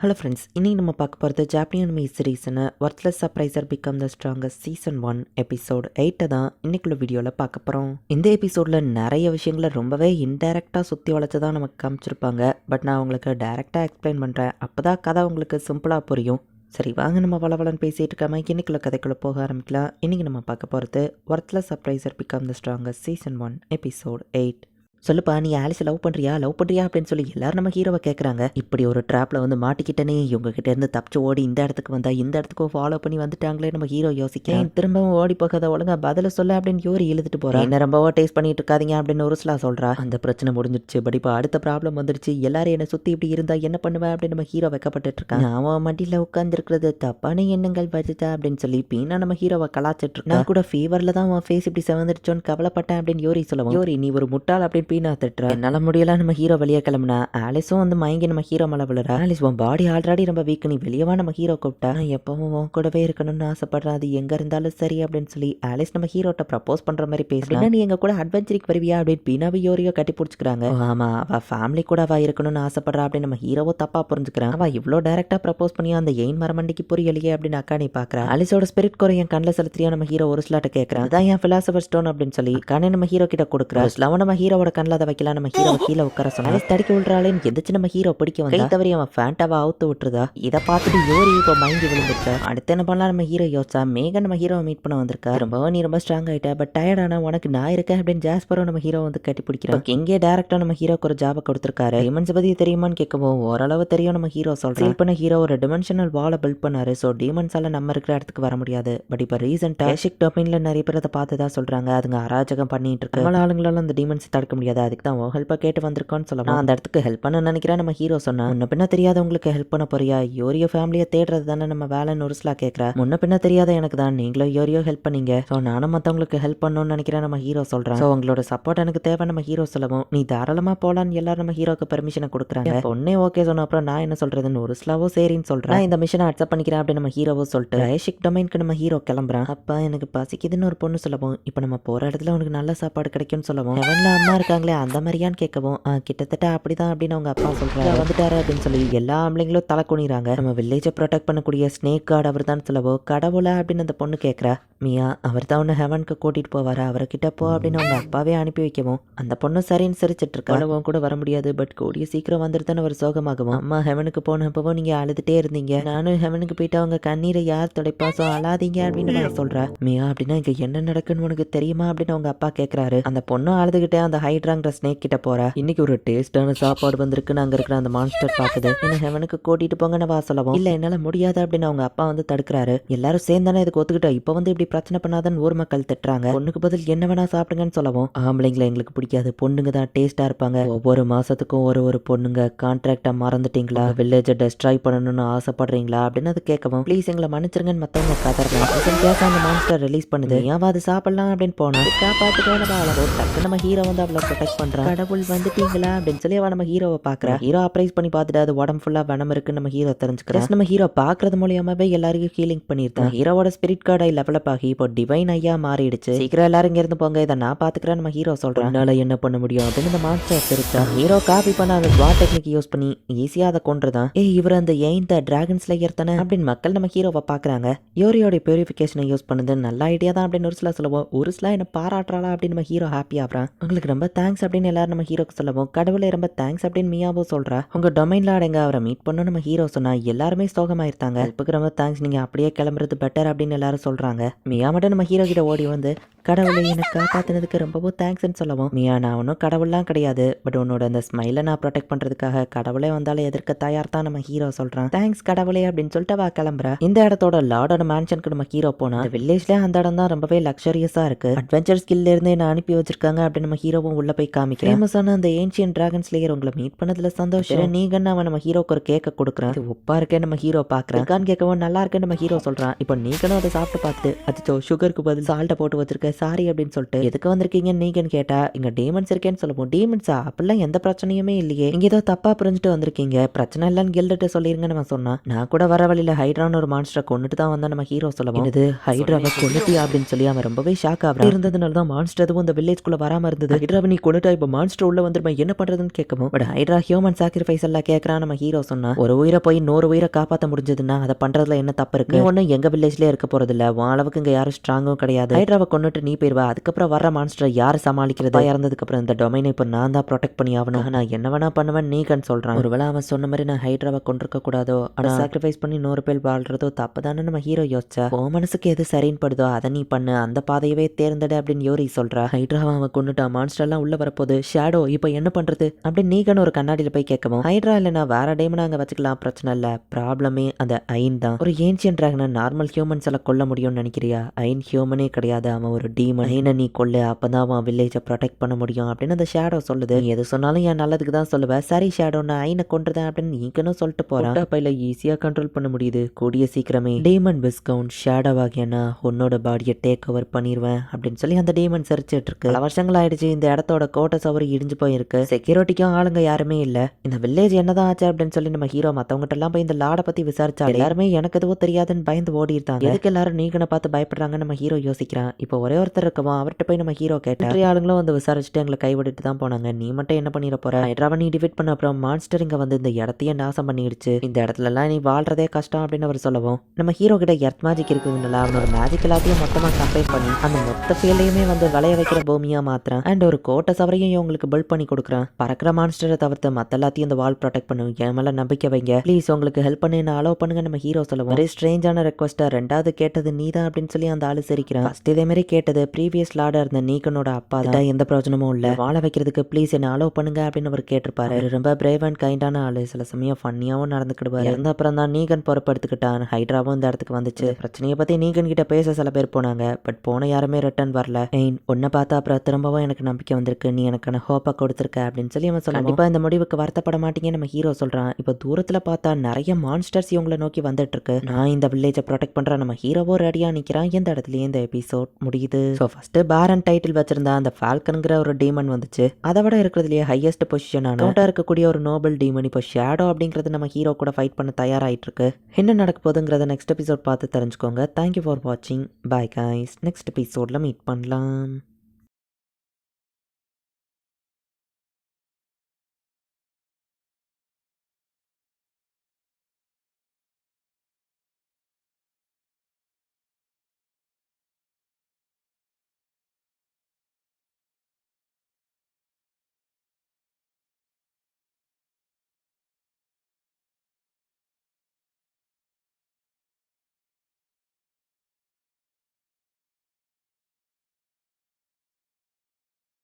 Hello friends இன்றைக்கி நம்ம பார்க்க போகிறது ஜாப்பனியன் me சீரீஸ்னு worthless sorcerer become the strongest season one episode எயிட்டை தான் இன்னைக்குள்ள வீடியோவில் பார்க்க போகிறோம் இந்த எபிசோடில் நிறைய விஷயங்களை ரொம்பவே இன்டெரக்டாக சுற்றி வளைச்சு தான் நமக்கு காமிச்சிருப்பாங்க. பட் நான் உங்களுக்கு டைரெக்டாக எக்ஸ்பிளைன் பண்ணுறேன் அப்போ தான் கதை உங்களுக்கு சிம்பிளாக புரியும். சரி வாங்க நம்ம வளவலன்னு பேசிகிட்டு இருக்காம இன்றைக்குள்ள கதைக்குள்ளே போக ஆரம்பிக்கலாம். இன்றைக்கி நம்ம பார்க்க போகிறது worthless sorcerer become the strongest season one episode eight சொல்லுப்பா நீ ஆலிஸ் லவ் பண்ணுறியா லவ் பண்ணுறியா அப்படின்னு சொல்லி எல்லாரும் நம்ம ஹீரோவை கேட்குறாங்க இப்படி ஒரு ட்ராப்பில் வந்து மாட்டிக்கிட்டனே இவங்க கிட்ட இருந்து தப்பிச்சு ஓடி இந்த இடத்துக்கு வந்தா இந்த இடத்துக்கு ஃபாலோ பண்ணி வந்துட்டாங்களே நம்ம ஹீரோ யோசிக்க. "ஏன் திரும்பவும் ஓடி போகாத ஒழுங்கா பதில சொல்ல அப்படின்னு யோரி இழுத்துட்டு போறா. என்ன ரொம்பவோ டேஸ்ட் பண்ணிட்டு இருக்காதீங்க அப்படின்னு ஒரு சிலா சொல்றா. அந்த பிரச்சனை முடிஞ்சிடுச்சு. பட் இப்போ அடுத்த ப்ராப்ளம் வந்துடுச்சு. எல்லாரும் என்னை சுற்றி இப்படி இருந்தா என்ன பண்ணுவேன் அப்படின்னு நம்ம ஹீரோ வைக்கப்பட்டு இருக்கான். அவன் மண்டியில் உட்காந்துருக்கிறது தப்பான எண்ணங்கள் வச்சுட்டா அப்படின்னு சொல்லி பீனா நம்ம ஹீரோவை கலாச்சிட்டு இருக்கா. நான் கூட ஃபீவரில் தான் உன் ஃபேஸ் இப்படி செவந்துருச்சோன்னு கவலைப்பட்டேன் அப்படின்னு யோரி சொல்லுவோம் யோரி நீ ஒரு முட்டாள் அப்படின்னு அப்படின்னு திட்டுறா என்னால் முடியல நம்ம ஹீரோ வெளியே கிளம்புனா. ஆலிஸும் வந்து மயங்கி நம்ம ஹீரோ மேலே விழுற. ஆலிஸ் உன் பாடி ஆல்ரெடி ரொம்ப வீக் நீ வெளியவா நம்ம ஹீரோ கூப்பிட்டா. எப்பவும் உன் கூடவே இருக்கணும்னு ஆசைப்படுறேன். அது எங்கே இருந்தாலும் சரி அப்படின்னு சொல்லி ஆலிஸ் நம்ம ஹீரோட்ட ப்ரப்போஸ் பண்ற மாதிரி பேசுனா. நீ எங்க கூட அட்வென்ச்சருக்கு வருவியா அப்படின்னு பீனாவை யோரியோ கட்டி பிடிச்சிக்கிறாங்க. ஆமாம் அவள் ஃபேமிலி கூட அவ இருக்கணும்னு ஆசைப்படுறா அப்படின்னு நம்ம ஹீரோவோ தப்பா புரிஞ்சுக்கிறான். அவள் இவ்வளோ டேரெக்டாக ப்ரப்போஸ் பண்ணி அந்த எயின் மரமண்டிக்கு புரியலையே அப்படின்னு அக்கா நீ பார்க்குறா ஆலிஸோட ஸ்பிரிட் குறை என் கண்ணில் செலுத்தியா நம்ம ஹீரோ ஒரு ஸ்லாட்ட கேட்குறான் அதான் என் ஃபிலாசபர் ஸ்டோன் அப்படின்னு சொல்லி கண்ணை நம்ம ஹீரோ கிட்ட கொடுக்குறா. ஸ்லவ நம்ம ஹீரோவோட கண்ணில் அதை வைக்கலாம் நம்ம ஹீரோ கீழே உட்கார சொன்னா தடிக்க விடுறாளேன்னு எந்திரிச்சு நம்ம ஹீரோ பிடிக்க வந்தா? தவறி அவன் ஃபேண்டாவை அவுத்து விட்டுருதா? இதை பார்த்துட்டு யோரி இப்போ மயங்கி விழுந்துருக்கா? அடுத்து என்ன பண்ணலாம்? நம்ம ஹீரோ யோசிச்சா மேகன் நம்ம ஹீரோவை மீட் பண்ண வந்திருக்கா? ரொம்பவும் நீ ரொம்ப ஸ்ட்ராங் ஆயிட்ட பட் டயர்டான உனக்கு நான் இருக்கேன் அப்படின்னு ஜாஸ்பரோ நம்ம ஹீரோ வந்து கட்டி பிடிக்கிறோம் எங்கே டேரக்டா நம்ம ஹீரோக்கு ஒரு ஜாபை கொடுத்துருக்காரு. டிமன்ஸ் பத்தி தெரியுமான்னு கேட்கவும் ஓரளவு தெரியும் நம்ம ஹீரோ சொல்றேன். பண்ண ஹீரோ ஒரு டிமென்ஷனல் வாலை பில்ட் பண்ணாரு. ஸோ டீமன்ஸால நம்ம இருக்கிற இடத்துக்கு வர முடியாது. பட் இப்போ ரீசெண்டாக ஏஷிக் டொமைன்ல நிறைய பேர் அதை பார்த்ததா சொல்றாங்க. அதுங்க அராஜகம் பண்ணிட்டு இருக்கு. ஆளுங்களால அந்த டீமன்ஸ் தடுக்க முடியாது. அதுக்கு தான் ஹெல்ப்பை கேட்டு வந்திருக்கோன்னு சொல்லலாம் அந்த இடத்துக்கு ஹெல்ப் பண்ண நினைக்கிறேன் நம்ம ஹீரோ சொன்னா முன்ன பின்ன தெரியாதவங்களுக்கு ஹெல்ப் பண்ண போறியா? யோரியோ ஃபேமிலியை தேடுறது தானே நம்ம வேலைன்னு ஒரு சிலா கேட்குறா முன்ன பின்ன தெரியாத எனக்கு தான். நீங்களும் யோரியோ ஹெல்ப் பண்ணீங்க. ஸோ நானும் மற்றவங்களுக்கு ஹெல்ப் பண்ணணும்னு நினைக்கிறேன் நம்ம ஹீரோ சொல்றேன் ஸோ உங்களோட சப்போர்ட் எனக்கு தேவை நம்ம ஹீரோ சொல்லவும் நீ தாராளமா போலான்னு எல்லாரும் நம்ம ஹீரோக்கு பெர்மிஷனை கொடுக்குறாங்க. பொண்ணே ஓகே சொன்ன அப்புறம் நான் என்ன சொல்றதுன்னு ஒரு சரின்னு சொல்றேன் இந்த மிஷனை அக்செப்ட் பண்ணிக்கிறேன் அப்படின்னு நம்ம ஹீரோவோ சொல்லிட்டு ஐஷிக் டொமைனுக்கு நம்ம ஹீரோ கிளம்புறான் அப்பா எனக்கு பசிக்குதுன்னு ஒரு பொண்ணு சொல்லவும் இப்போ நம்ம போற இடத்துல உனக்கு நல்ல சாப்பாடு கிடைக்கும்னு சொல்லவும். ஹெவன்ல அம்மா இருக்காங்களே அந்த மாதிரியான்னு கேட்கவும் "ஆ, கிட்டத்தட்ட அப்படிதான் அப்படின்னு அவங்க அப்பா சொல்றாரு. வந்துட்டாரு அப்படின்னு சொல்லி எல்லா ஆம்பளைங்களும் தலை குனிறாங்க நம்ம வில்லேஜை ப்ரொடெக்ட் பண்ணக்கூடிய ஸ்னேக் கார்டு அவர் தான் சொல்லவோ கடவுளா? அப்படின்னு அந்த பொண்ணு கேட்குறா மியா அவர் தான் உன்னை ஹெவனுக்கு கூட்டிட்டு போவாரு? அவர்கிட்ட போ அப்படின்னு அவங்க அப்பாவே அனுப்பி வைக்கவும் அந்த பொண்ணு சரின்னு சிரிச்சிட்டு இருக்கா "உன் கூட வர முடியாது பட் கூடிய சீக்கிரம் வந்துருதானே ஒரு சோகமாகவும் அம்மா ஹெவனுக்கு போனப்போ நீங்க அழுதுட்டே இருந்தீங்க. நானும் ஹெவனுக்கு போயிட்டு அவங்க கண்ணீரை யார் துடைப்பா ஸோ அழாதீங்க அப்படின்னு நான் சொல்றா. மியா அப்படின்னா இங்க என்ன நடக்குன்னு உனக்கு தெரியுமா? அப்படின்னு அவங்க அப்பா கேட்கறாரு அந்த பொண்ணும் அழுதுகிட்டே அந்த ஹைட் ஹைட்ராங்கிற ஸ்னேக் கிட்ட போற. இன்னைக்கு ஒரு டேஸ்டான சாப்பாடு வந்திருக்கு. அங்க இருக்கிற அந்த மான்ஸ்டர் பாக்குது என்ன ஹெவனுக்கு கூட்டிட்டு போங்கன்னு வா சொல்லவும். இல்ல என்னால முடியாது அப்படின்னு அவங்க அப்பா வந்து தடுக்கிறாரு. எல்லாரும் சேர்ந்தானே இதுக்கு ஒத்துக்கிட்டா இப்போ வந்து இப்படி பிரச்சனை பண்ணாதான் ஊர் மக்கள் திட்டுறாங்க. பொண்ணுக்கு பதில் என்ன வேணா சாப்பிடுங்கன்னு சொல்லவும். ஆம்பளைங்களை எங்களுக்கு பிடிக்காது. பொண்ணுங்க தான் டேஸ்டா இருப்பாங்க. ஒவ்வொரு மாசத்துக்கும் ஒரு ஒரு பொண்ணுங்க கான்ட்ராக்டா மறந்துட்டீங்களா? வில்லேஜை டெஸ்ட்ராய் பண்ணணும்னு ஆசைப்படுறீங்களா? அப்படின்னு அது கேட்கவும் ப்ளீஸ் எங்களை மன்னிச்சிருங்கன்னு மத்தவங்க கதறலாம். கேஸ் அந்த மான்ஸ்டர் ரிலீஸ் பண்ணுது. ஏன் அது சாப்பிடலாம் அப்படின்னு போனா காப்பாத்துக்கோ அளவு டக்கு நம்ம ஹீரோ வந்து அவ்வளோ ப்ரொடெக்ட் பண்றான். கடவுள் வந்துட்டீங்களா அப்படின்னு சொல்லி நம்ம ஹீரோவை பாக்குறா ஹீரோ அப்ரைஸ் பண்ணி பார்த்துட்டு அது உடம்பு ஃபுல்லா வனம் இருக்குன்னு நம்ம ஹீரோ தெரிஞ்சுக்கிறேன் நம்ம ஹீரோ பாக்குறது மூலியமாவே எல்லாருக்கும் ஹீலிங் பண்ணிருந்தேன் ஹீரோவோட ஸ்பிரிட் கார்டை லெவலப் ஆகி இப்போ டிவைன் ஐயா மாறிடுச்சு. சீக்கிரம் எல்லாரும் இங்க இருந்து போங்க இதை நான் பாத்துக்கிறேன் நம்ம ஹீரோ சொல்றேன். என்னால என்ன பண்ண முடியும் அப்படின்னு இந்த மான்ஸ்டர் சிரிச்சா ஹீரோ காப்பி பண்ண அந்த ஸ்வாட் டெக்னிக் யூஸ் பண்ணி ஈஸியா அதை கொண்டுதான் ஏய் இவர் அந்த எயின் த டிராகன் ஸ்லேயர் தானே அப்படின்னு மக்கள் நம்ம ஹீரோவை பாக்குறாங்க யோரியோட பியூரிஃபிகேஷனை யூஸ் பண்ணுது நல்ல ஐடியா தான் அப்படின்னு ஒரு சில சொல்லுவோம். ஒரு சில என்ன பாராட்டுறாளா அப்படின்னு நம்ம ஹீரோ ஹாப்பி ஆகுறான். உங்களுக்கு ரொம்ப தேங்க்ஸ் தேங்க்ஸ் அப்படின்னு எல்லாரும் நம்ம ஹீரோக்கு சொல்லவும் கடவுளே ரொம்ப தேங்க்ஸ் அப்படின்னு மியாவோ சொல்றா. உங்க டொமைன்ல அடங்க அவரை மீட் பண்ணணும் நம்ம ஹீரோ சொன்னா எல்லாருமே சோகமாயிருந்தாங்க ஹெல்ப்புக்கு ரொம்ப தேங்க்ஸ் நீங்க அப்படியே கிளம்புறது பெட்டர் அப்படின்னு எல்லாரும் சொல்றாங்க. மியா மட்டும் நம்ம ஹீரோ கிட்ட ஓடி வந்து கடவுளை எனக்கு காப்பாத்தினதுக்கு ரொம்பவும் தேங்க்ஸ்னு சொல்லவும். மியா நான் ஒன்றும் கடவுள்லாம் கிடையாது. பட் உன்னோட அந்த ஸ்மைலை நான் ப்ரொடெக்ட் பண்றதுக்காக கடவுளே வந்தாலும் எதிர்க்க தயார் தான் நம்ம ஹீரோ சொல்றான். தேங்க்ஸ் கடவுளே அப்படின்னு சொல்லிட்டு வா கிளம்புற. இந்த இடத்தோட லார்டோட மேன்ஷனுக்கு நம்ம ஹீரோ போனா வில்லேஜ்ல அந்த இடம் தான் ரொம்பவே லக்ஸரியஸா இருக்கு. அட்வென்ச்சர் ஸ்கில்ல இருந்து என்ன அனுப்பி வச்சிருக்காங்க அப்படின்னு நம்ம ஹீரோவும் உள்ள போய் காமிக்கிறேன் ஃபேமஸான அந்த ஏன்ஷியன் டிராகன் ஸ்லேயர் உங்களை மீட் பண்ணதுல சந்தோஷம். நீங்கன்னு அவன் நம்ம ஹீரோக்கு ஒரு கேக்க கொடுக்குறான் உப்பா இருக்கே நம்ம ஹீரோ பாக்குறேன் இருக்கான்னு கேட்கவும் நல்லா இருக்கேன்னு நம்ம ஹீரோ சொல்றான் இப்போ நீங்களும் அதை சாப்பிட்டு பார்த்து அச்சோ சுகருக்கு பதில் சால்ட்டை போட்டு வச்சிருக்க சாரி அப்படின்னு சொல்லிட்டு எதுக்கு வந்திருக்கீங்க நீங்கன்னு கேட்டா இங்க டீமன்ஸ் இருக்கேன்னு சொல்லுவோம் டீமன்ஸா அப்படிலாம் எந்த பிரச்சனையுமே இல்லையே. இங்க ஏதோ தப்பா புரிஞ்சுட்டு வந்திருக்கீங்க. பிரச்சனை இல்லைன்னு கில்ட்டு சொல்லிருங்க நம்ம சொன்னா நான் கூட வர வழியில ஹைட்ரான்னு ஒரு மான்ஸ்டரை கொண்டுட்டு தான் வந்தா நம்ம ஹீரோ சொல்லுவோம் இது ஹைட்ராவை கொண்டுட்டியா அப்படின்னு சொல்லி அவன் ரொம்பவே ஷாக் ஆகுறான் இருந்ததுனால தான் மான்ஸ்டர் எதுவும் இந்த வில்லேஜ்குள்ள வராம இருந்தது. ஹைட்ராவை நீ கொண்டுட்டா இப்போ மான்ஸ்டர் உள்ள வந்துருமா? என்ன பண்றதுன்னு கேட்கவும் பட் ஹைட்ரா ஹியூமன் சாக்ரிஃபைஸ் எல்லாம் கேட்கறான் நம்ம ஹீரோ சொன்னா ஒரு உயிரை போய் நூறு உயிரை காப்பாற்ற முடிஞ்சதுன்னா அதை பண்றதுல என்ன தப்பு இருக்கு? ஒண்ணு எங்க வில்லேஜ்லயே இருக்க போறது இல்ல. உன் அளவுக்கு இங்க யாரும் ஸ்ட்ராங்கும் கிடையாது. ஹைட்ராவை கொண்டுட்டு நீ போயிருவா. அதுக்கப்புறம் வர மான்ஸ்டரை யார் சமாளிக்கிறதா? இறந்ததுக்கு அப்புறம் இந்த டொமைனை இப்போ நான் தான் ப்ரொடெக்ட் பண்ணி ஆகணும். நான் என்ன வேணா பண்ணுவேன் நீகன் சொல்றான். ஒருவேளை அவன் சொன்ன மாதிரி நான் ஹைட்ராவை கொண்டிருக்க கூடாதோ? ஆனா சாக்ரிஃபைஸ் பண்ணி நூறு பேர் வாழ்றதோ தப்பு தானே நம்ம ஹீரோ யோசிச்சா? உன் மனசுக்கு எது சரின்னு படுதோ அதை நீ பண்ணு. அந்த பாதையவே தேர்ந்தெடு அப்படின்னு யோரி சொல்றா. ஹைட்ராவை அவன் கொண்டுட்டான் மான்ஸ்டர் எல்லாம் உள்ள வரப்போகுது. ஷேடோ இப்போ என்ன பண்றது? அப்படின்னு நீகன் ஒரு கண்ணாடியில போய் கேட்கவும் ஹைட்ரா இல்லைனா வேற டைமண்ட் அங்க வச்சுக்கலாம் பிரச்சனை இல்ல. ப்ராப்ளமே அந்த ஐன் தான். ஒரு ஏன்சியன் டிராகனை நார்மல் ஹியூமன்ஸ் எல்லாம் கொல்ல முடியும்னு நினைக்கிறியா? ஐன் ஹியூமனே கிடையாது. அவன் ஒரு டீமன் ஐனை நீ கொல்லு. அப்பதான் அவன் வில்லேஜை ப்ரொடெக்ட் பண்ண முடியும். அப்படின்னு அந்த ஷேடோ சொல்லுது. எது சொன்னாலும் என் நல்லதுக்கு தான் சொல்லுவேன் சரி ஷேடோ நான் ஐனை கொண்டுறேன் அப்படின்னு நீங்களும் சொல்லிட்டு போறான். பையில ஈஸியா கண்ட்ரோல் பண்ண முடியுது. கூடிய சீக்கிரமே. டீமன் பிஸ்கவுண்ட் ஷேடோ ஆகியனா உன்னோட பாடியை டேக் ஓவர் பண்ணிடுவேன் அப்படின்னு சொல்லி அந்த டீமன் சரிச்சிட்டு இருக்கு. பல வருஷங்கள் ஆயிடுச்சு. இந்த இடத்தோட கோட்டை சவறு இடிஞ்சு போயிருக்கு. செக்யூரிட்டிக்கும் ஆளுங்க யாருமே இல்ல. இந்த வில்லேஜ் என்னதான் ஆச்சு அப்படின்னு சொல்லி நம்ம ஹீரோ மத்தவங்ககிட்ட எல்லாம் போய் இந்த லாட பத்தி விசாரிச்சா எல்லாருமே எனக்கு எதுவும் தெரியாதுன்னு பயந்து ஓடி இருந்தாங்க எதுக்கு எல்லாரும் நீங்கனை பார்த்து பயப்படுறாங்க நம்ம ஹீரோ யோசிக்கிறான். இப்போ ஒரே ஒருத்தர் இருக்கவா அவர்கிட்ட போய் நம்ம ஹீரோ கேட்டா நிறைய ஆளுங்களும் வந்து விசாரிச்சுட்டு எங்களை கைவிட்டுட்டு தான் போனாங்க. நீ மட்டும் என்ன பண்ணிட போற? ஹைட்ராவை நீ டிஃபிட் பண்ண அப்புறம் மான்ஸ்டர் இங்க வந்து இந்த இடத்தையே நாசம் பண்ணிடுச்சு. இந்த இடத்துல எல்லாம் நீ வாழ்றதே கஷ்டம் அப்படின்னு அவர் சொல்லவும் நம்ம ஹீரோ கிட்ட எர்த் மேஜிக் இருக்குதுனால அவனோட மேஜிக் எல்லாத்தையும் மொத்தமா கம்பைன் பண்ணி அந்த மொத்த ஃபீல்டையுமே வந்து விளைய வைக்கிற பூமியா மாத்துறான். அண்ட் ஒரு போட்ட சவரையும் இவங்களுக்கு பில்ட் பண்ணி கொடுக்குறான். பறக்கிற மான்ஸ்டரை தவிர்த்து மத்த எல்லாத்தையும் இந்த வால் ப்ரொடெக்ட் பண்ணும் என் மேலே நம்பிக்கை வைங்க. ப்ளீஸ் உங்களுக்கு ஹெல்ப் பண்ணி. என்ன அலோவ் பண்ணுங்க. நம்ம ஹீரோ சொல்லுவோம். ஒரே ஸ்ட்ரேஞ்சான ரெக்வஸ்ட்டாக ரெண்டாவது கேட்டது நீ தான் அப்படின்னு சொல்லி அந்த ஆள் சிரிக்கிறான். ஃபஸ்ட் இதே மாதிரி கேட்டது ப்ரீவியஸ் லாடாக இருந்த நீக்கனோட அப்பா தான். எந்த பிரயோஜனமும் இல்லை. வாழ வைக்கிறதுக்கு ப்ளீஸ் என்ன அலோவ் பண்ணுங்க அப்படின்னு அவர் கேட்டிருப்பாரு. ரொம்ப பிரேவ் அண்ட் கைண்டான ஆளு. சில சமயம் ஃபன்னியாகவும் நடந்துக்கிடுவார். இருந்த அப்புறம் தான் நீகன் பொறுப்படுத்துக்கிட்டான். ஹைட்ராவும் இந்த இடத்துக்கு வந்துச்சு. பிரச்சனையை பற்றி நீகன் கிட்ட பேச சில பேர் போனாங்க. பட் போன யாருமே ரிட்டர்ன் வரல. எயின் உன்னை பார்த்தா அப்புறம் திரும்பவும் எனக்கு நம்பிக்கை வந்திருக்கு நீ எனக்கான ஹோப்பை கொடுத்துருக்க அப்படின்னு சொல்லி அவன் சொல்லுவான் கண்டிப்பா. இந்த முடிவுக்கு வருத்தப்பட மாட்டீங்க நம்ம ஹீரோ சொல்றான். இப்போ தூரத்துல பார்த்தா நிறைய மான்ஸ்டர்ஸ் இவங்களை நோக்கி வந்துட்டு இருக்கு நான் இந்த வில்லேஜை ப்ரொடெக்ட் பண்றேன். நம்ம ஹீரோவோ ரெடியா நிக்கிறான். எந்த இடத்துலயே இந்த எபிசோட் முடியுது? ஸோ ஃபர்ஸ்ட் பேரன் டைட்டில் வச்சிருந்த அந்த ஃபால்கனுங்கிற ஒரு டீமன் வந்துச்சு. அதை விட இருக்கிறதுலயே ஹையஸ்ட் பொசிஷனான கவுண்டா இருக்கக்கூடிய ஒரு நோபல் டீமன் இப்போ ஷேடோ அப்படிங்கிறது நம்ம ஹீரோ கூட ஃபைட் பண்ண தயாராயிட்டு இருக்கு என்ன நடக்க போகுதுங்கிறத நெக்ஸ்ட் எபிசோட் பார்த்து தெரிஞ்சுக்கோங்க. தேங்க்யூ ஃபார் வாட்சிங் பாய் guys. நெக்ஸ்ட் எபிசோட்ல மீட் பண்ணலாம்.